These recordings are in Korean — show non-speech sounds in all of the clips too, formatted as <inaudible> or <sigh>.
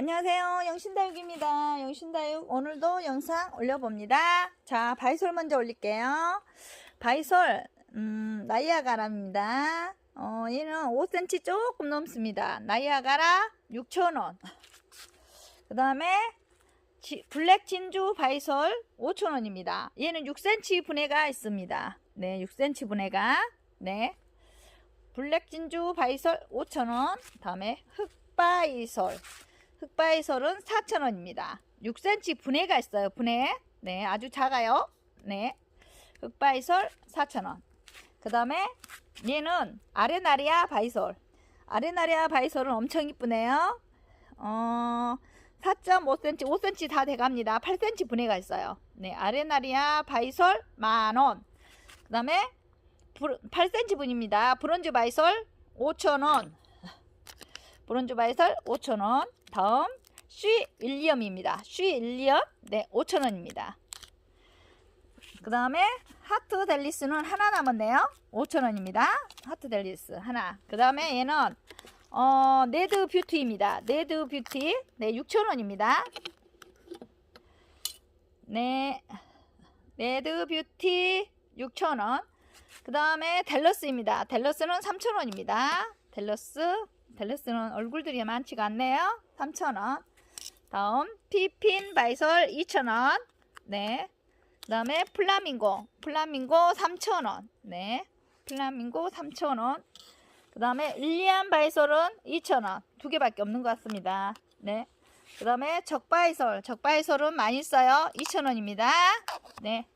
안녕하세요. 영신다육입니다. 영신다육 오늘도 영상 올려봅니다. 자, 바이솔 먼저 올릴게요. 바이솔, 음, 나이아가라입니다. 어, 얘는 5cm 조금 넘습니다. 나이아가라 6,000원. 그 다음에 블랙 진주 바이솔 5,000원입니다. 얘는 6cm 분해가 있습니다. 네, 6cm 분해가. 네. 블랙 진주 바이솔 5,000원. 다음에 흑바이솔. 흑바이솔은 4,000원입니다. 6cm 분해가 있어요. 분해. 네, 아주 작아요. 네. 흑바이솔 4,000원. 그 다음에 얘는 아레나리아 바이솔. 아레나리아 바이솔은 엄청 이쁘네요. 어, 4.5cm, 5cm 다 돼갑니다. 8cm 분해가 있어요. 네, 아레나리아 바이솔 만원. 그 다음에 8cm 분입니다. 브론즈 바이솔 5,000원. 브론즈 바이솔 5,000원. 다음 쉬 윌리엄입니다. 쉬 윌리엄 네 5,000원입니다. 그 다음에 하트 델리스는 하나 남았네요. 5,000원입니다. 하트 델리스 하나. 그 다음에 얘는 어, 네드 뷰티입니다. 네드 뷰티 네 6,000원입니다. 네 네드 뷰티 6,000원. 그 다음에 델러스입니다. 델러스는 3,000원입니다. 델러스 델러스는 얼굴들이 많지가 않네요. 3,000원. 다음 피핀 바이솔 2,000원. 네. 그 다음에 플라밍고. 플라밍고 3,000원. 네. 플라밍고 3,000원. 그 다음에 일리안 바이솔은 2,000원. 두 개밖에 없는 것 같습니다. 네. 그 다음에 적바이솔. 적바이솔은 많이 써요. 2,000원입니다. 네.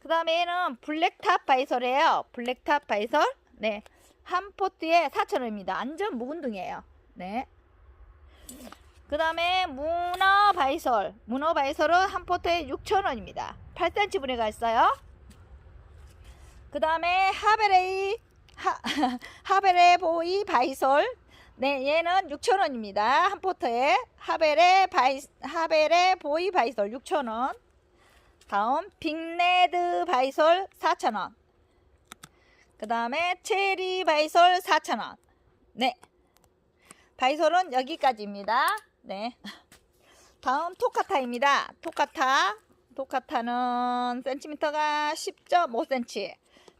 그 다음에 얘는 블랙탑 바이솔이에요. 블랙탑 바이솔. 네. 한 포트에 4,000원입니다. 완전 묵은 등이에요. 네. 그 다음에 문어 바이솔. 문어 바이솔은 한 포트에 6,000원입니다. 8cm 분해가 있어요. 그 다음에 하베레이, 하, <laughs> 하베레 보이 바이솔. 네, 얘는 6,000원입니다. 한 포트에. 하베레 바이, 하베레 보이 바이솔 6,000원. 다음, 빅레드 바이솔 4,000원. 그 다음에 체리 바이솔 4,000원. 네. 바이솔은 여기까지입니다. 네. 다음 토카타입니다. 토카타. 토카타는 센티미터가 10.5cm.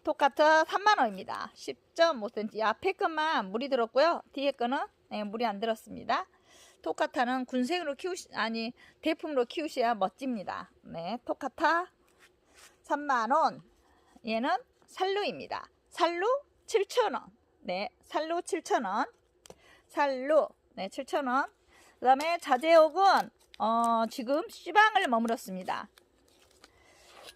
토카타 3만원입니다. 10.5cm. 앞에 것만 물이 들었고요. 뒤에 거는 네, 물이 안 들었습니다. 토카타는 군생으로 키우시, 아니, 대품으로 키우셔야 멋집니다. 네. 토카타 3만원. 얘는 살루입니다. 살루 7,000원. 네, 살루 7,000원. 살루 네, 7,000원. 그다음에 자재옥은 어, 지금 시방을 머물었습니다.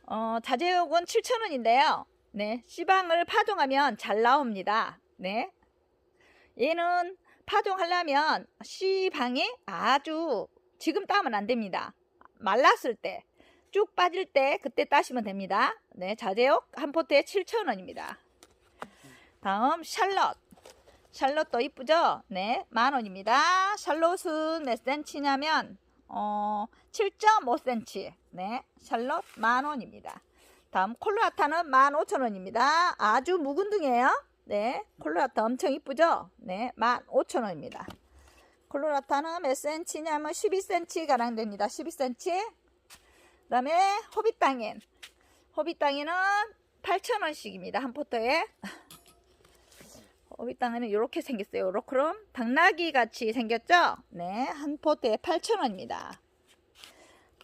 어, 자재옥은 7,000원인데요. 네, 시방을 파종하면 잘 나옵니다. 네. 얘는 파종하려면 시방이 아주 지금 따면 안 됩니다. 말랐을 때, 쭉 빠질 때 그때 따시면 됩니다. 네, 자재옥 한 포트에 7,000원입니다. 다음 샬럿. 샬롯도 이쁘죠? 네, 만 원입니다. 샬롯은 몇 센치냐면 어, 7.5cm. 네, 샬롯 만 원입니다. 다음 콜로라타는 만 오천 원입니다. 아주 묵은 등이에요. 네, 콜로라타 엄청 이쁘죠? 네, 만 오천 원입니다. 콜로라타는 몇 센치냐면 12cm 가량 됩니다. 12cm. 그 다음에 호빗땅엔. 호빗땅에는 8,000원씩입니다. 한 포터에. 호빗 땅에는 이렇게 생겼어요. 요렇게럼 당나귀 같이 생겼죠? 네, 한 포트에 8,000원입니다.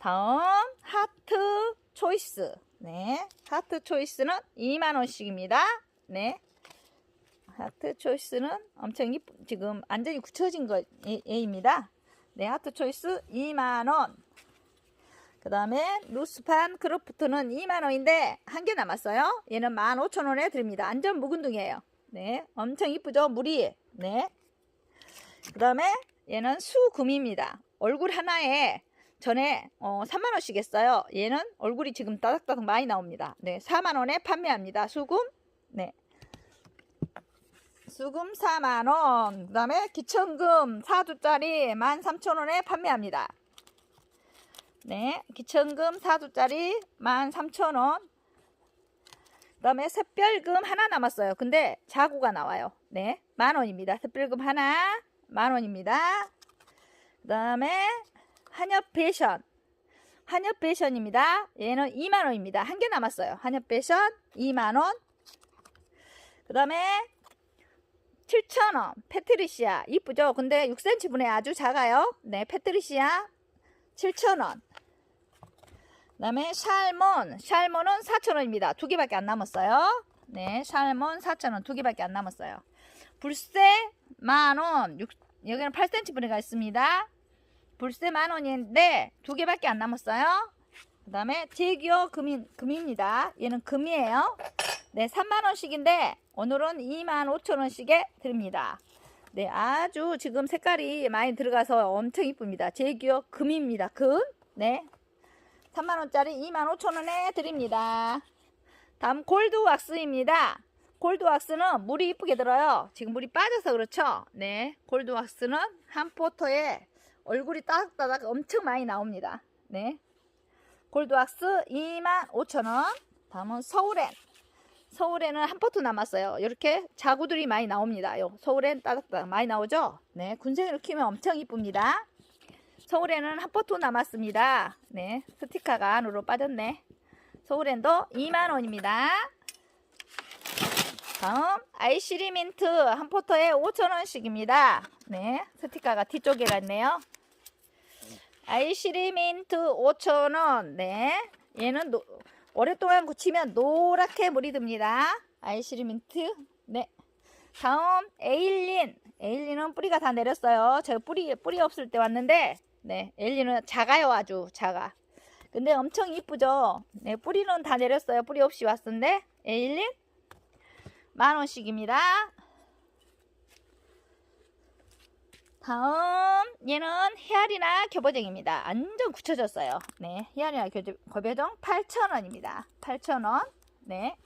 다음 하트 초이스. 네, 하트 초이스는 2만 원씩입니다. 네. 하트 초이스는 엄청 이쁘, 지금 완전히 굳혀진 거입니다. 네, 하트 초이스 2만 원. 그 다음에 루스판 크로프트는 2만 원인데 한 개 남았어요. 얘는 15,000원에 드립니다. 완전 묵은 등이에요. 네, 엄청 이쁘죠? 물이. 네. 그 다음에 얘는 수금입니다. 얼굴 하나에 전에 어, 3만원씩 했어요. 얘는 얼굴이 지금 따닥따닥 많이 나옵니다. 네, 4만원에 판매합니다. 수금. 네. 수금 4만원. 그 다음에 기천금 4두짜리 13,000원에 판매합니다. 네, 기천금 4두짜리 13,000원. 그 다음에 샛별금 하나 남았어요. 근데 자구가 나와요. 네, 만 원입니다. 샛별금 하나 만 원입니다. 그그 다음에 한엽 패션. 한엽 패션입니다. 얘는 2만 원입니다. 한 개 남았어요. 한엽 패션 2만 원. 그 다음에 7,000원. 페트리시아. 이쁘죠? 근데 6cm 분에 아주 작아요. 네, 페트리시아 7,000원. 그 다음에 샬몬. 샬몬은 4,000원입니다. 두 개밖에 안 남았어요. 네, 샬몬 4,000원. 두 개밖에 안 남았어요. 불새 만원. 여기는 8cm 분해가 있습니다. 불새 만원인데 두 개밖에 안 남았어요. 그 다음에 제기어 금이, 금입니다. 얘는 금이에요. 네, 3만원씩인데 오늘은 2만 5천원씩에 드립니다. 네, 아주 지금 색깔이 많이 들어가서 엄청 이쁩니다. 제기어 금입니다. 금. 네. 3만원짜리 2만 5천원에 드립니다. 다음 골드 왁스입니다. 골드 왁스는 물이 이쁘게 들어요. 지금 물이 빠져서 그렇죠. 네. 골드 왁스는 한 포토에 얼굴이 따닥따닥 엄청 많이 나옵니다. 네. 골드 왁스 25,000원. 다음은 서울엔. 서울에는 한 포트 남았어요. 이렇게 자구들이 많이 나옵니다. 요 서울엔 따닥따닥 많이 나오죠? 네. 군생이를 키우면 엄청 이쁩니다. 서울에는 한 포트 남았습니다. 네. 스티커가 안으로 빠졌네. 서울엔도 2만원입니다. 다음 아이시리 민트 한 포터에 5천원씩입니다. 네, 스티커가 뒤쪽에가 있네요. 아이시리 민트 5천원. 네, 얘는 노, 오랫동안 굳히면 노랗게 물이 듭니다. 아이시리 민트. 네. 다음 에일린. 에일린은 뿌리가 다 내렸어요. 제가 뿌리 뿌리 없을 때 왔는데, 네, 에일린은 작아요 아주 작아. 근데 엄청 이쁘죠. 네, 뿌리는 다 내렸어요. 뿌리 없이 왔는데 에일린 만 원씩입니다. 다음 얘는 헤아리나 교보정입니다. 완전 굳혀졌어요. 네, 헤아리나 교보정 8,000원입니다. 8,000원. 네.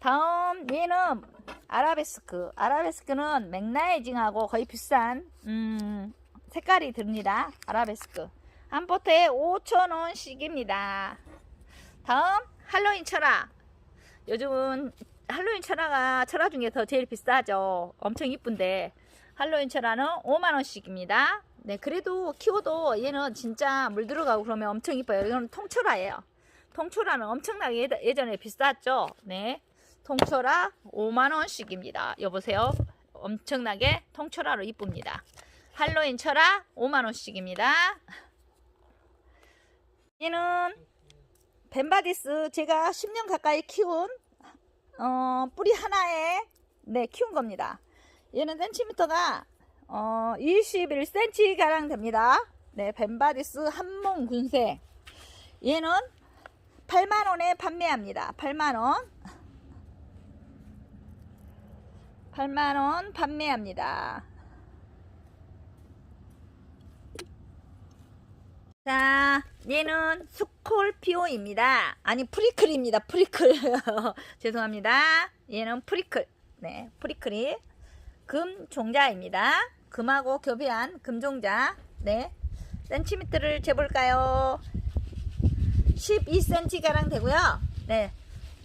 다음 얘는 아라베스크. 아라베스크는 맥라이징하고 거의 비싼 음, 색깔이 듭니다. 아라베스크. 한 포트에 5,000원씩입니다. 다음 할로윈 철화. 요즘은 할로윈 철화가 철화 중에서 제일 비싸죠. 엄청 이쁜데 할로윈 철화는 5만원씩입니다. 네, 그래도 키워도 얘는 진짜 물 들어가고 그러면 엄청 이뻐요. 이거는 통철화예요. 통철화는 엄청나게 예- 예전에 비쌌죠. 네, 통철화 5만원씩입니다. 여보세요. 엄청나게 통철화로 이쁩니다. 할로윈 철화 5만원씩입니다. 얘는 벤바디스 제가 10년 가까이 키운 어, 뿌리 하나에 네 키운 겁니다. 얘는 센티미터가 어, 21cm 가량 됩니다. 네 벤바디스 한몸 군세 얘는 8만원에 판매합니다. 8만원 8만원 판매합니다. 자, 얘는 스콜피오입니다. 아니, 프리클입니다. 프리클. <laughs> 죄송합니다. 얘는 프리클. 네, 프리클이 금 종자입니다. 금하고 교배한 금종자. 네. 센티미터를 재볼까요? 12cm가량 되고요. 네.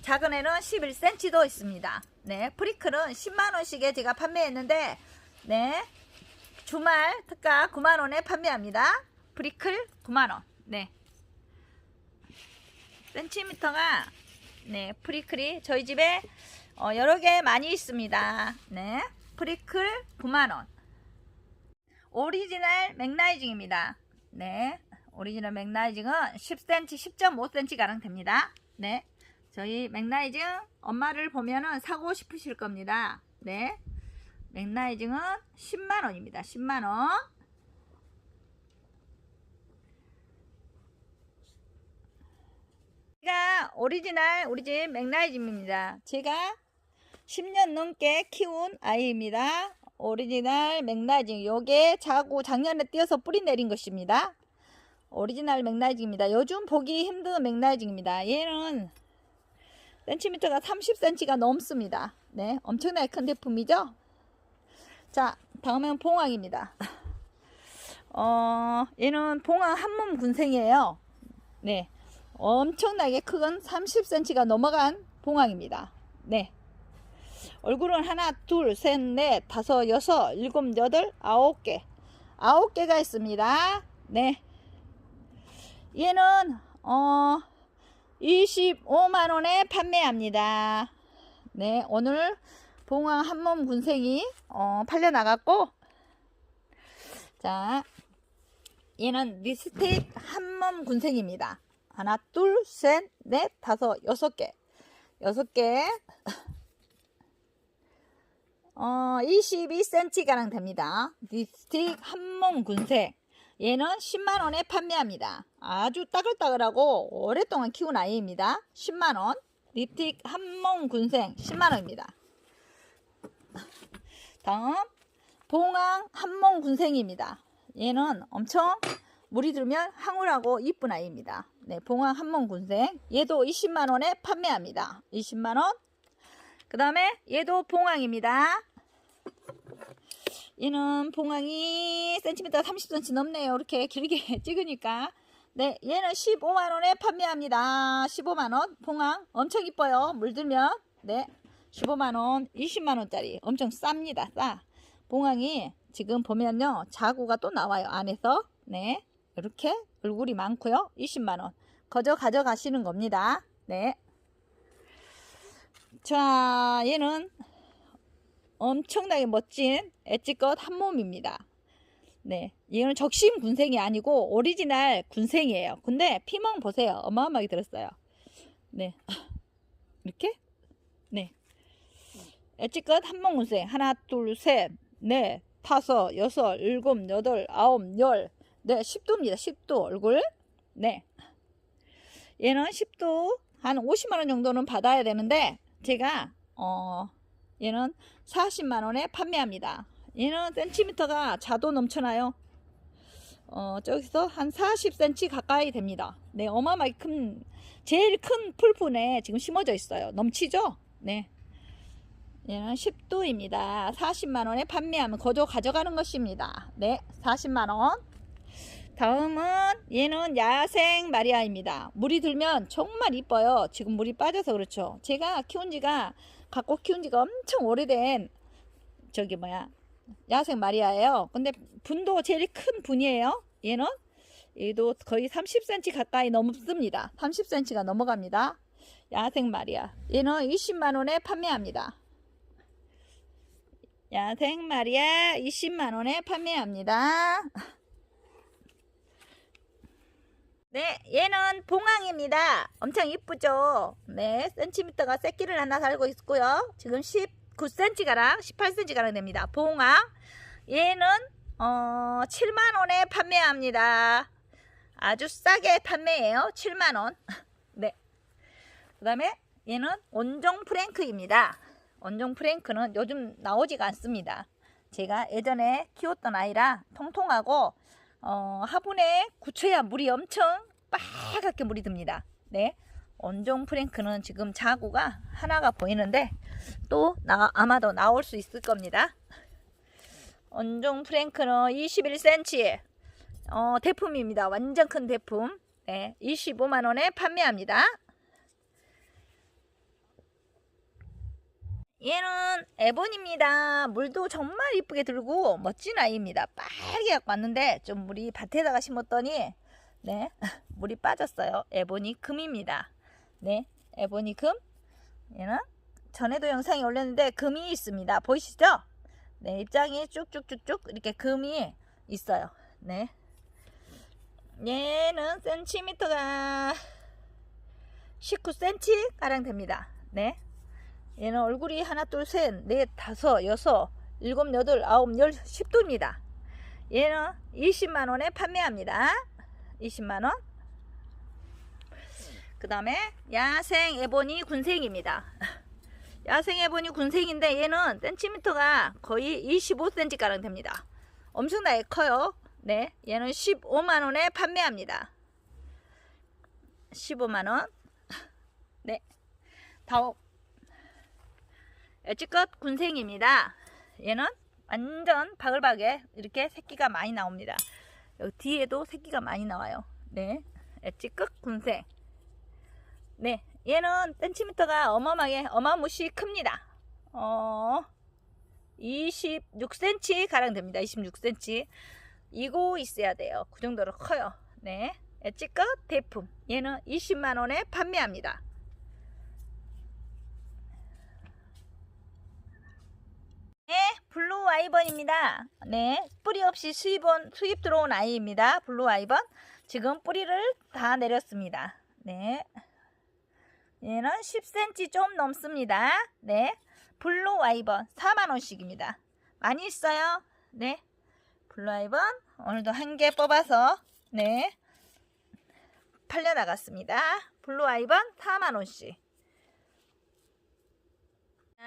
작은 애는 11cm도 있습니다. 네. 프리클은 10만원씩에 제가 판매했는데, 네. 주말 특가 9만원에 판매합니다. 브리클 9만원. 네. 센티미터가, 네, 프리클이 저희 집에 어, 여러 개 많이 있습니다. 네. 프리클 9만원. 오리지널 맥라이징입니다. 네. 오리지널 맥라이징은 10cm, 10.5cm 가량 됩니다. 네. 저희 맥라이징 엄마를 보면은 사고 싶으실 겁니다. 네. 맥라이징은 10만원입니다. 10만원. 제가 오리지널 우리 집 맥라이즘입니다. 제가 10년 넘게 키운 아이입니다. 오리지널 맥라이징. 요게 자고 작년에 띄어서 뿌리 내린 것입니다. 오리지널 맥라이징입니다. 요즘 보기 힘든 맥라이징입니다. 얘는 센티미터가 30cm가 넘습니다. 네, 엄청나게 큰 제품이죠? 자, 다음은 봉황입니다. <laughs> 어, 얘는 봉황 한몸 군생이에요. 네. 엄청나게 큰 30cm가 넘어간 봉황입니다. 네. 얼굴은 하나, 둘, 셋, 넷, 다섯, 여섯, 일곱, 여덟, 아홉 개. 9개가 있습니다. 네. 얘는 어 25만 원에 판매합니다. 네, 오늘 봉황 한몸 군생이 어, 팔려 나갔고 자, 얘는 리스틱 한몸 군생입니다. 하나, 둘, 셋, 넷, 다섯, 여섯 개. 여섯 개. <laughs> 어, 22cm가량 됩니다. 리스틱 한몸 군생. 얘는 10만원에 판매합니다. 아주 따글따글하고 오랫동안 키운 아이입니다. 10만원. 립틱 한몸 군생 10만원입니다. 다음, 봉황 한몸 군생입니다. 얘는 엄청 물이 들면 항울하고 이쁜 아이입니다. 네, 봉황 한몸 군생. 얘도 20만원에 판매합니다. 20만원. 그 다음에 얘도 봉황입니다. 얘는 봉황이 센티미터 30cm 넘네요. 이렇게 길게 <laughs> 찍으니까. 네, 얘는 15만원에 판매합니다. 15만원. 봉황 엄청 이뻐요. 물들면. 네, 15만원, 20만원짜리. 엄청 쌉니다. 싸. 봉황이 지금 보면요. 자구가 또 나와요. 안에서. 네, 이렇게 얼굴이 많고요. 20만원. 거저 가져가시는 겁니다. 네. 자, 얘는 엄청나게 멋진 엣지껏 한 몸입니다. 네, 얘는 적심 군생이 아니고 오리지널 군생이에요. 근데 피멍 보세요. 어마어마하게 들었어요. 네, <laughs> 이렇게 네, 엣지껏 한 몸 군생 하나, 둘, 셋, 넷, 다섯, 여섯, 일곱, 여덟, 아홉, 열, 네, 10도입니다. 10도 얼굴. 네, 얘는 10도 한 50만 원 정도는 받아야 되는데 제가 어 얘는 40만 원에 판매합니다. 얘는 센티미터가 자도 넘쳐나요. 어, 저기서 한 40cm 가까이 됩니다. 네, 어마어마하게 큰, 제일 큰 풀분에 지금 심어져 있어요. 넘치죠? 네. 얘는 10도입니다. 40만 원에 판매하면 거저 가져가는 것입니다. 네, 40만 원. 다음은 얘는 야생 마리아입니다. 물이 들면 정말 이뻐요. 지금 물이 빠져서 그렇죠. 제가 키운 지가 갖고 키운 지가 엄청 오래된 저기 뭐야 야생 마리아예요. 근데 분도 제일 큰 분이에요. 얘는 얘도 거의 30cm 가까이 넘습니다. 30cm가 넘어갑니다. 야생 마리아. 얘는 20만 원에 판매합니다. 야생 마리아 20만 원에 판매합니다. 네, 얘는 봉황입니다. 엄청 이쁘죠? 네, 센티미터가 새끼를 하나 달고 있고요. 지금 19cm가량, 18cm가량 됩니다. 봉황. 얘는 어, 7만원에 판매합니다. 아주 싸게 판매해요. 7만원. <laughs> 네. 그 다음에 얘는 온종 프랭크입니다. 온종 프랭크는 요즘 나오지가 않습니다. 제가 예전에 키웠던 아이라 통통하고 어, 화분에 굳혀야 물이 엄청 빨갛게 물이 듭니다. 네. 온종 프랭크는 지금 자구가 하나가 보이는데 또 나, 아마도 나올 수 있을 겁니다. 온종 프랭크는 21cm 어, 대품입니다. 완전 큰 대품. 네, 25만원에 판매합니다. 얘는 에본입니다. 물도 정말 이쁘게 들고 멋진 아이입니다. 빨개 갖고 왔는데 좀 물이 밭에다가 심었더니 네 <laughs> 물이 빠졌어요. 에보니 금입니다. 네 에보니 금 얘는 전에도 영상에 올렸는데 금이 있습니다. 보이시죠? 네 입장이 쭉쭉쭉쭉 이렇게 금이 있어요. 네 얘는 센티미터가 19cm 가량 됩니다. 네 얘는 얼굴이 하나, 둘, 셋, 넷, 다섯, 여섯, 일곱, 여덟, 아홉, 열, 10도입니다. 얘는 20만원에 판매합니다. 20만원. 그 다음에 야생 에보니 군생입니다. 야생 에보니 군생인데 얘는 센티미터가 거의 25cm가량 됩니다. 엄청나게 커요. 네, 얘는 15만원에 판매합니다. 15만원. 네. 다음. 엣지껏 군생입니다. 얘는 완전 바글바게 이렇게 새끼가 많이 나옵니다. 여기 뒤에도 새끼가 많이 나와요. 네, 엣지껏 군생. 네, 얘는 센티미터가 어마어마하게 어마무시 큽니다. 어, 26cm 가량 됩니다. 26cm. 이고 있어야 돼요. 그 정도로 커요. 네. 엣지껏 대품. 얘는 20만원에 판매합니다. 네, 블루 아이번입니다. 네, 뿌리 없이 수입, 온, 수입 들어온 아이입니다. 블루 아이번. 지금 뿌리를 다 내렸습니다. 네. 얘는 10cm 좀 넘습니다. 네. 블루 아이번 4만원씩입니다. 많이 있어요. 네. 블루 아이번 오늘도 한 개 뽑아서 네. 팔려나갔습니다. 블루 아이번 4만원씩.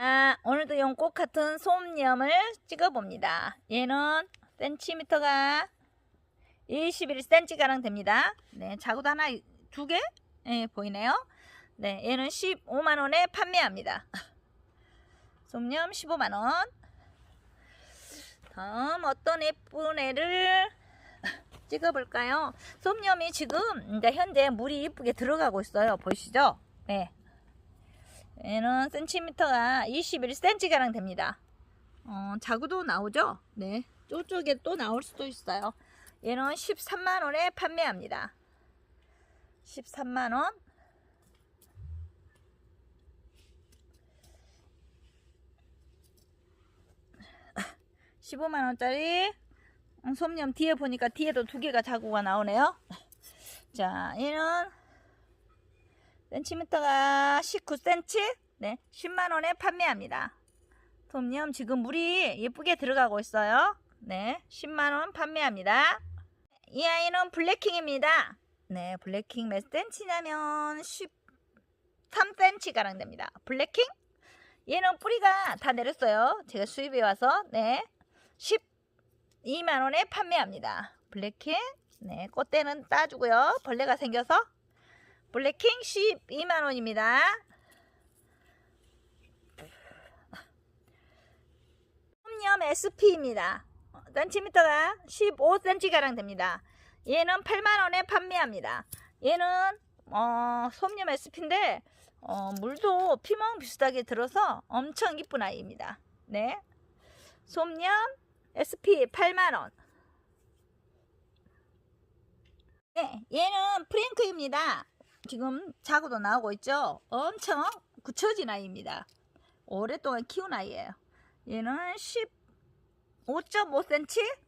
아, 오늘도 연꽃 같은 솜염을 찍어봅니다. 얘는 센티미터가 21cm가량 됩니다. 네, 자구도 하나, 두 개? 네, 보이네요. 네, 얘는 15만원에 판매합니다. <laughs> 솜염 15만원. 다음 어떤 예쁜 애를 <laughs> 찍어볼까요? 솜염이 지금 현재 물이 이쁘게 들어가고 있어요. 보이시죠? 네. 얘는 센티미터가 21cm가량 됩니다. 어, 자구도 나오죠? 네. 저쪽에 또 나올 수도 있어요. 얘는 13만원에 판매합니다. 13만원. 15만원짜리 솜염 뒤에 보니까 뒤에도 두 개가 자구가 나오네요. <laughs> 자, 얘는 센티미터가 19cm, 네, 10만원에 판매합니다. 솜염 지금 물이 예쁘게 들어가고 있어요. 네, 10만원 판매합니다. 이 아이는 블랙킹입니다. 네, 블랙킹 몇 센치냐면 13cm가량 됩니다. 블랙킹? 얘는 뿌리가 다 내렸어요. 제가 수입해 와서, 네, 12만원에 판매합니다. 블랙킹, 네, 꽃대는 따주고요. 벌레가 생겨서 블랙킹 12만원입니다. 솜염 SP입니다. 센티미터가 15cm가량 됩니다. 얘는 8만원에 판매합니다. 얘는 어, 솜염 SP인데 어, 물도 피멍 비슷하게 들어서 엄청 이쁜 아이입니다. 네, 솜염 SP 8만원. 네, 얘는 프랭크입니다. 지금 자구도 나오고 있죠? 엄청 굳혀진 아이입니다. 오랫동안 키운 아이예요. 얘는 15.5cm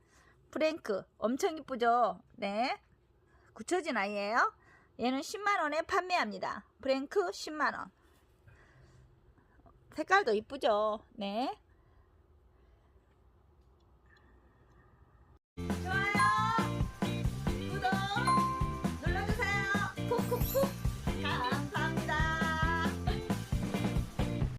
프랭크. 엄청 이쁘죠? 네. 굳혀진 아이예요. 얘는 10만원에 판매합니다. 프랭크 10만원. 색깔도 이쁘죠? 네.